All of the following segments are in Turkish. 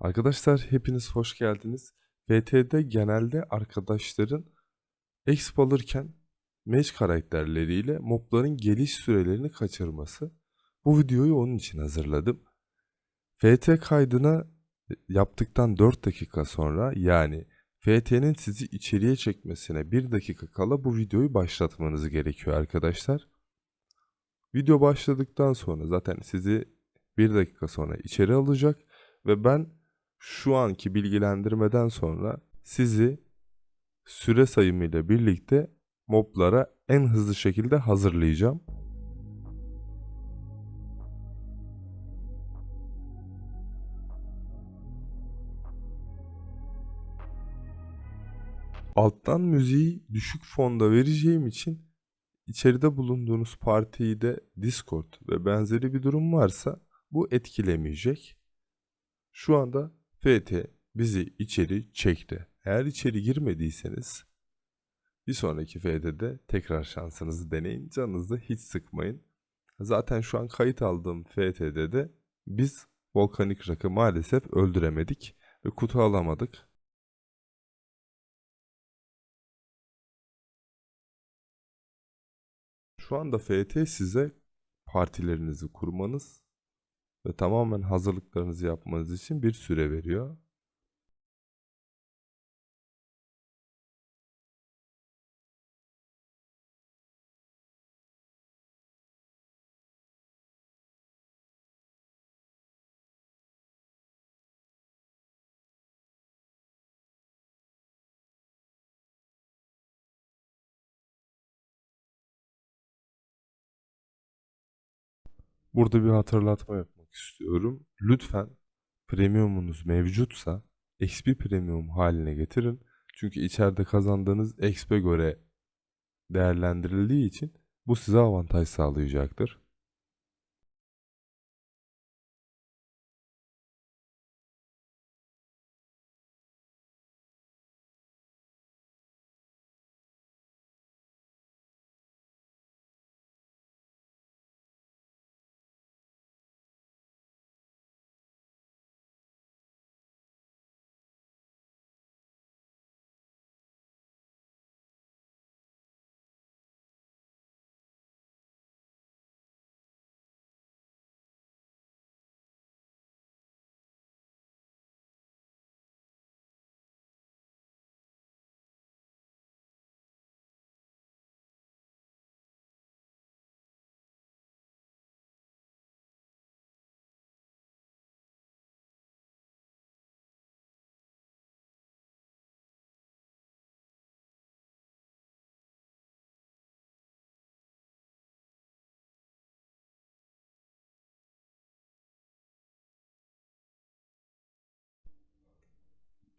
Arkadaşlar hepiniz hoş geldiniz. VT'de genelde arkadaşların exp alırken mage karakterleriyle mobların geliş sürelerini kaçırması. Bu videoyu onun için hazırladım. FT kaydına yaptıktan 4 dakika sonra yani FT'nin sizi içeriye çekmesine 1 dakika kala bu videoyu başlatmanız gerekiyor arkadaşlar. Video başladıktan sonra zaten sizi 1 dakika sonra içeri alacak ve ben şu anki bilgilendirmeden sonra sizi süre sayımıyla birlikte moblara en hızlı şekilde hazırlayacağım. Alttan müziği düşük fonda vereceğim için içeride bulunduğunuz partiyi de Discord ve benzeri bir durum varsa bu etkilemeyecek. Şu anda FT bizi içeri çekti. Eğer içeri girmediyseniz bir sonraki FT'de tekrar şansınızı deneyin. Canınızı hiç sıkmayın. Zaten şu an kayıt aldığım FT'de de biz Volkanik Rock'ı maalesef öldüremedik ve kutu alamadık. Şu anda FT size partilerinizi kurmanız ve tamamen hazırlıklarınızı yapmanız için bir süre veriyor. Burada bir hatırlatma yapmak istiyorum. Lütfen premiumunuz mevcutsa XP premium haline getirin. Çünkü içeride kazandığınız XP'e göre değerlendirildiği için bu size avantaj sağlayacaktır.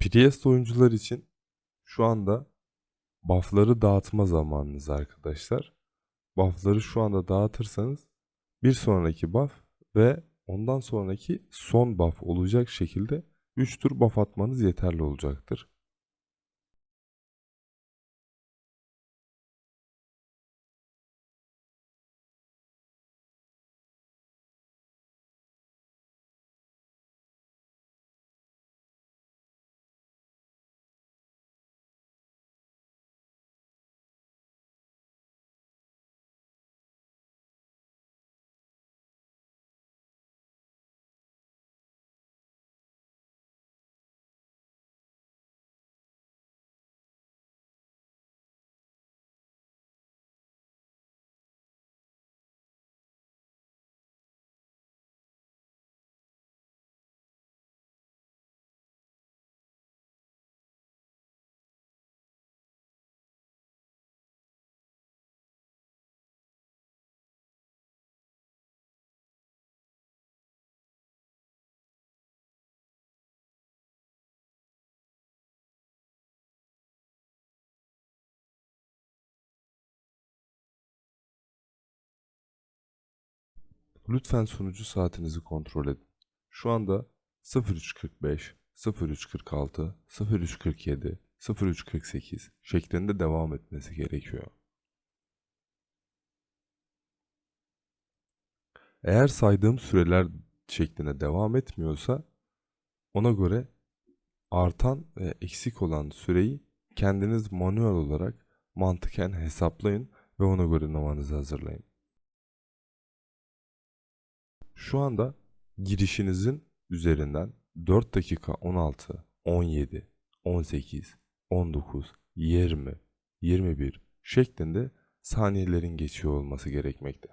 Priest oyuncular için şu anda buff'ları dağıtma zamanınız arkadaşlar. Buff'ları şu anda dağıtırsanız bir sonraki buff ve ondan sonraki son buff olacak şekilde 3 tur buff atmanız yeterli olacaktır. Lütfen sunucu saatinizi kontrol edin. Şu anda 0345, 0346, 0347, 0348 şeklinde devam etmesi gerekiyor. Eğer saydığım süreler şeklinde devam etmiyorsa Ona göre artan ve eksik olan süreyi kendiniz manuel olarak mantıken hesaplayın ve ona göre numaranızı hazırlayın. Şu anda girişinizin üzerinden 4 dakika 16, 17, 18, 19, 20, 21 şeklinde saniyelerin geçiyor olması gerekmekte.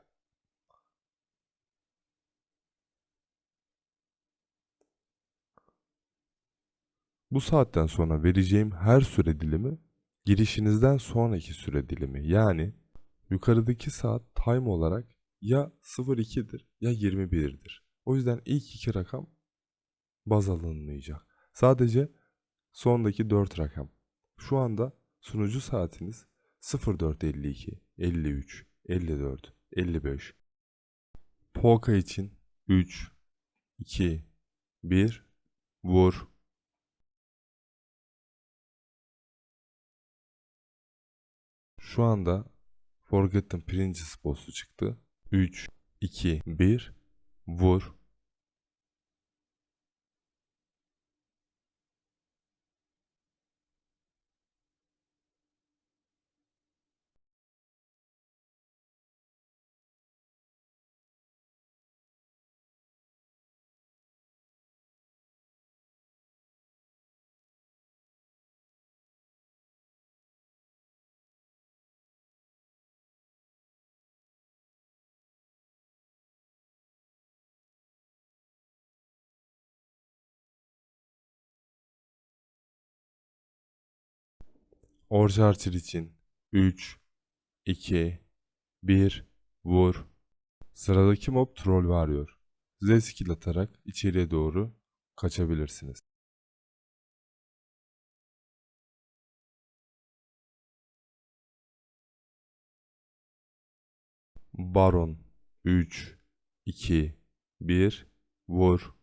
Bu saatten sonra vereceğim her süre dilimi girişinizden sonraki süre dilimi. Yani yukarıdaki saat time olarak ya 02'dir ya 21'dir. O yüzden ilk iki rakam baz alınmayacak. Sadece sondaki 4 rakam. Şu anda sunucu saatiniz 0452, 53, 54, 55. Polka için 3, 2, 1, vur. Şu anda Forgotten Princess boss'u çıktı. 3, 2, 1, vur. Orge Archer için 3, 2, 1, vur. Sıradaki mob troll varıyor. Z skill atarak içeriye doğru kaçabilirsiniz. Baron 3, 2, 1, vur.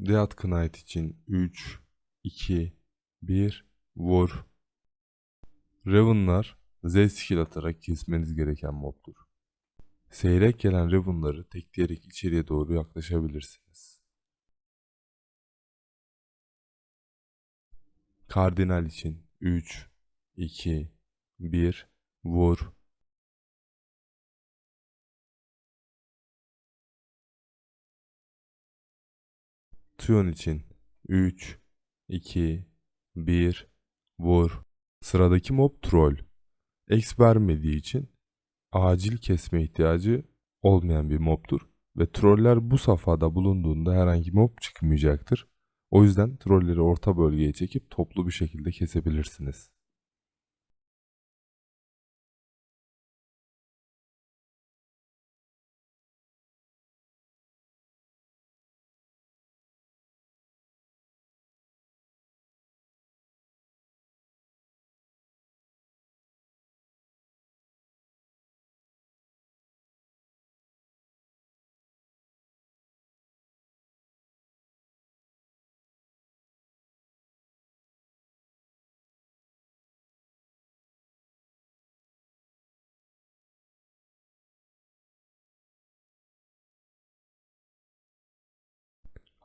Death Knight için 3, 2, 1, vur. Raven'lar Z skill atarak kesmeniz gereken mobdur. Seyrek gelen Raven'ları tekleyerek içeriye doğru yaklaşabilirsiniz. Kardinal için 3, 2, 1, vur. Tyon için 3, 2, 1, vur. Sıradaki mob troll. X vermediği için acil kesme ihtiyacı olmayan bir mobdur. Ve troller bu safhada bulunduğunda herhangi mob çıkmayacaktır. O yüzden trolleri orta bölgeye çekip toplu bir şekilde kesebilirsiniz.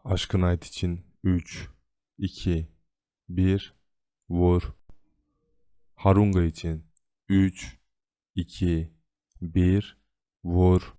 Aşkın Ait için 3, 2, 1, vur. Harunga için 3, 2, 1, vur.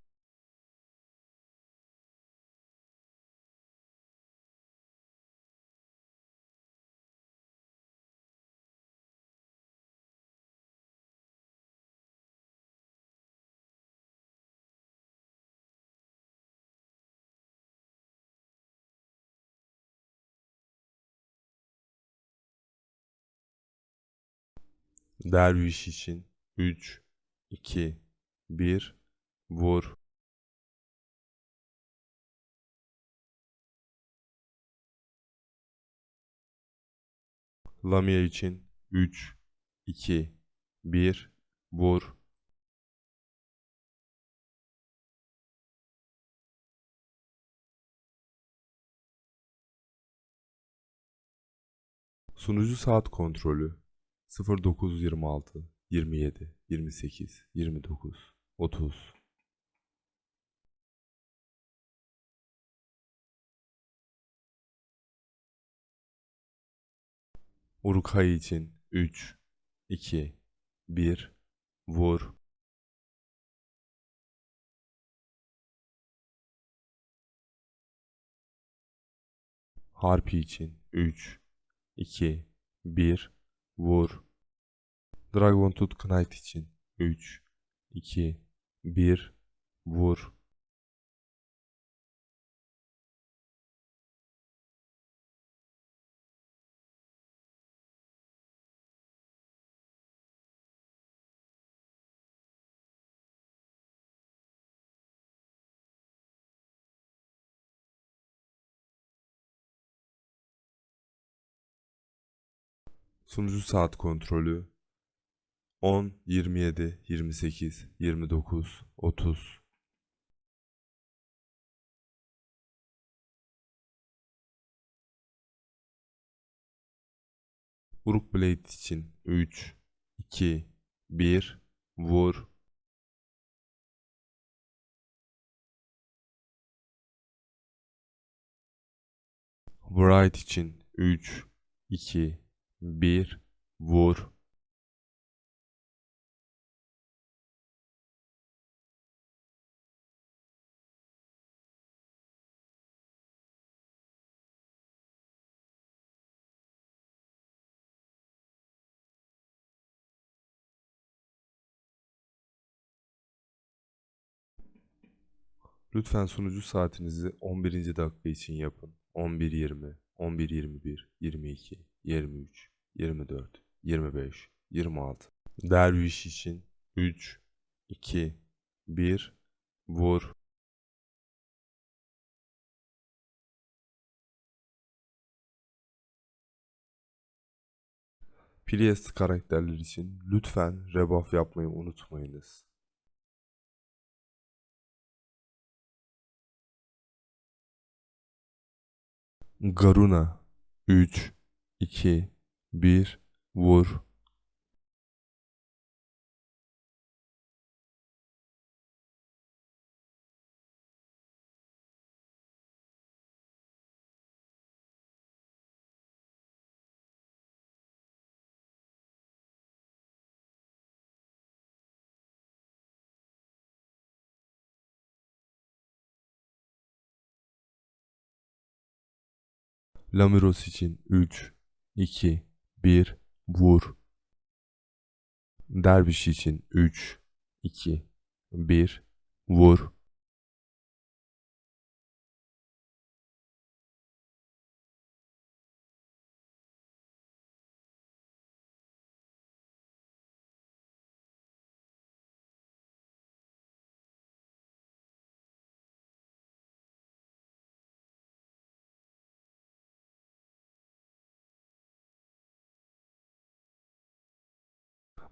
Derviş için 3, 2, 1, vur. Lamia için 3, 2, 1, vur. Sunucu saat kontrolü 0926 27 28 29 30 Urukay için 3 2 1 vur. Harpi için 3 2 1 vur. Dragon Tooth Knight için 3 2 1 vur. Sunucu saat kontrolü 10 27 28 29 30 Uruk Blade için 3 2 1 vur. Bright için 3 2 1 vur. Lütfen sunucu saatinizi 11. dakika için yapın. 11.20, 11.21, 22, 23, 24, 25, 26. Derviş için 3, 2, 1, vur. Priest karakterler için lütfen rebuff yapmayı unutmayınız. Garuna 3 2 1 vur. Lamiros için 3 2 1 vur. Derviş için 3 2 1 vur.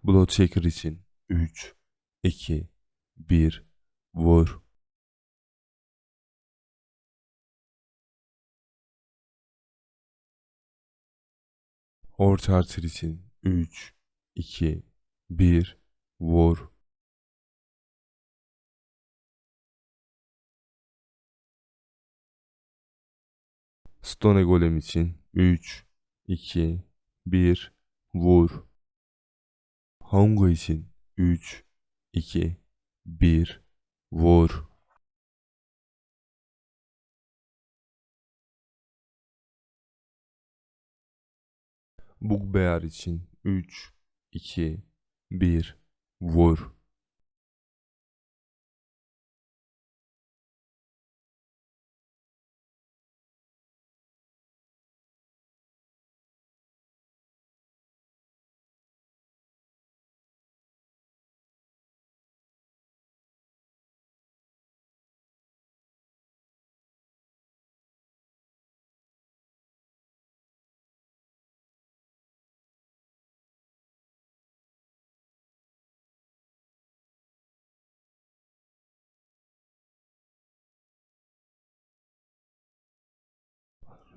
Bloodchaker için 3 2 1 vur. Horde Archer için 3 2 1 vur. Stone Golem için 3 2 1 vur. Hongo için 3 2 1 vur. Bugbear için 3 2 1 vur.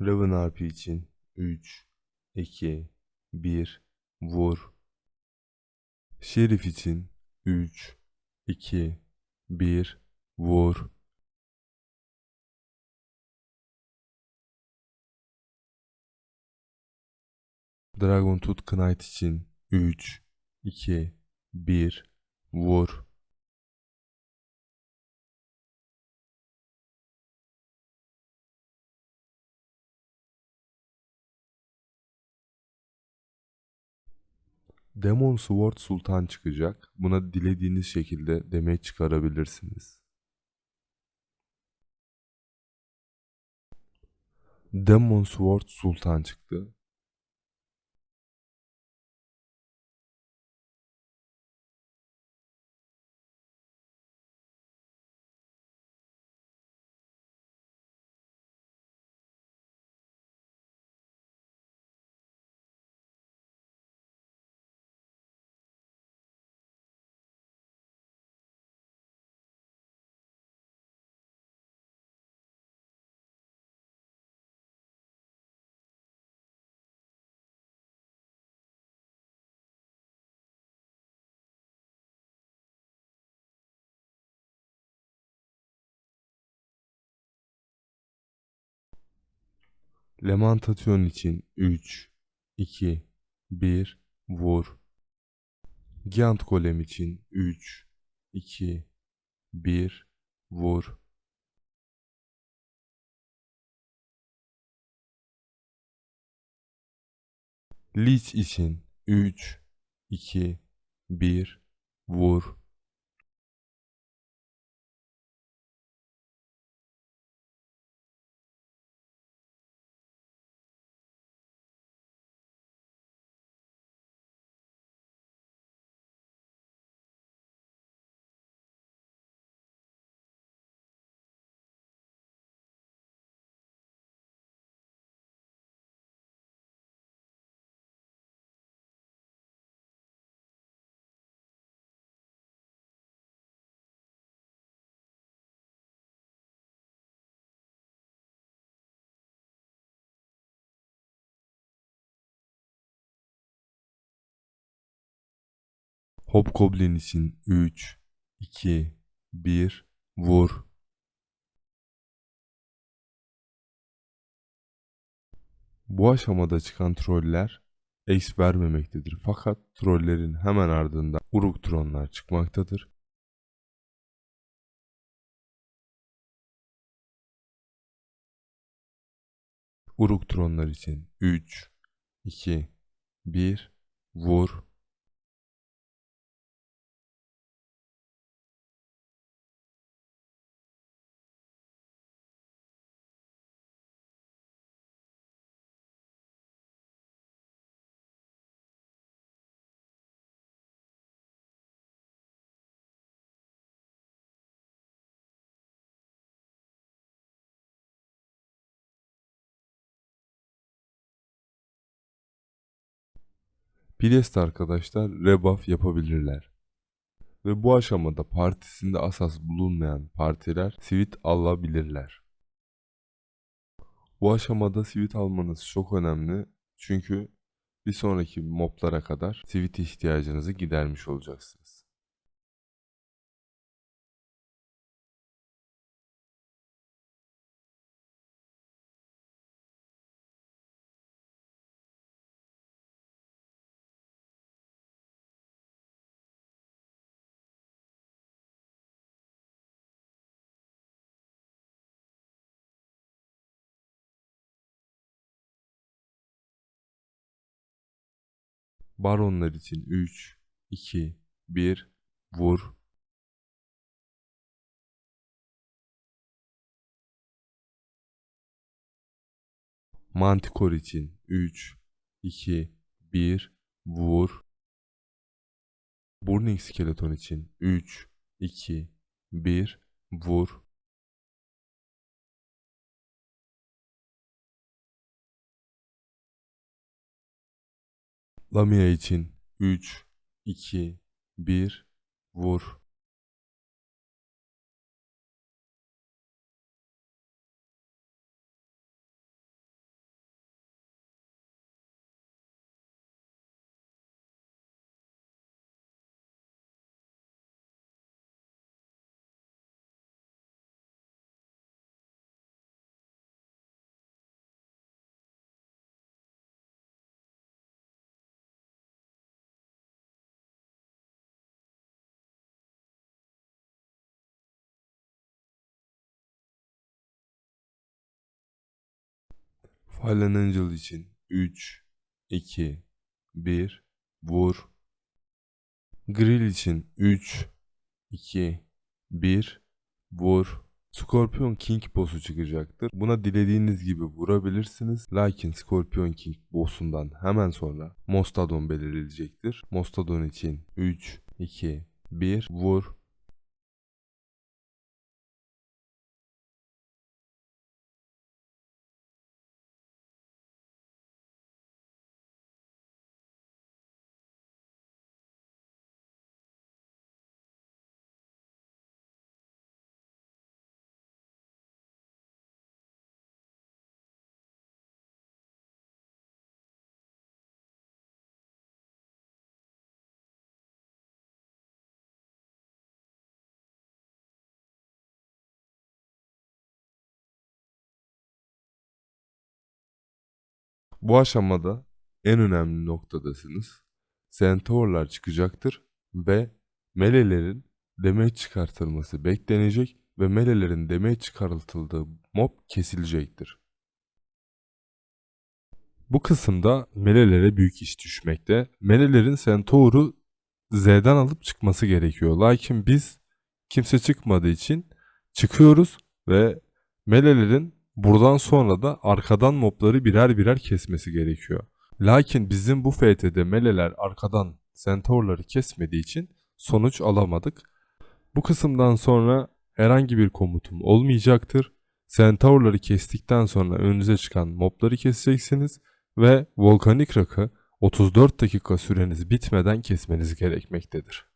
Raven RP için 3, 2, 1, vur. Şerif için 3, 2, 1, vur. Dragon Tooth Knight için 3, 2, 1, vur. Demon Sword Sultan çıkacak. Buna dilediğiniz şekilde damage çıkarabilirsiniz. Demon Sword Sultan çıktı. Lemantasyon için 3, 2, 1, vur. Giant Golem için 3, 2, 1, vur. Leech için 3, 2, 1, vur. Hobgoblin için 3, 2, 1, vur. Bu aşamada çıkan troller X vermemektedir. Fakat trollerin hemen ardından Uruk tronlar çıkmaktadır. Uruk tronlar için 3, 2, 1, vur. Priest arkadaşlar rebuff yapabilirler. Ve bu aşamada partisinde asas bulunmayan partiler sivit alabilirler. Bu aşamada sivit almanız çok önemli. Çünkü bir sonraki moblara kadar sivit ihtiyacınızı gidermiş olacaksınız. Baronlar için 3, 2, 1, vur. Mantikor için 3, 2, 1, vur. Burning Skeleton için 3, 2, 1, vur. Lamia için 3, 2, 1, vur. Fallen Angel için 3, 2, 1, vur. Grill için 3, 2, 1, vur. Scorpion King boss'u çıkacaktır. Buna dilediğiniz gibi vurabilirsiniz. Lakin Scorpion King boss'undan hemen sonra Mostadon belirleyecektir. Mostadon için 3, 2, 1, vur. Bu aşamada en önemli noktadasınız. Centaurlar çıkacaktır ve melelerin damage çıkartılması beklenecek ve melelerin damage çıkartıldığı mob kesilecektir. Bu kısımda melelere büyük iş düşmekte. Melelerin Centaur'u Z'den alıp çıkması gerekiyor. Lakin biz kimse çıkmadığı için çıkıyoruz ve melelerin buradan sonra da arkadan mobları birer birer kesmesi gerekiyor. Lakin bizim bu FT'de meleler arkadan Centaur'ları kesmediği için sonuç alamadık. Bu kısımdan sonra herhangi bir komutum olmayacaktır. Centaur'ları kestikten sonra önünüze çıkan mobları keseceksiniz ve volkanik rakı 34 dakika süreniz bitmeden kesmeniz gerekmektedir.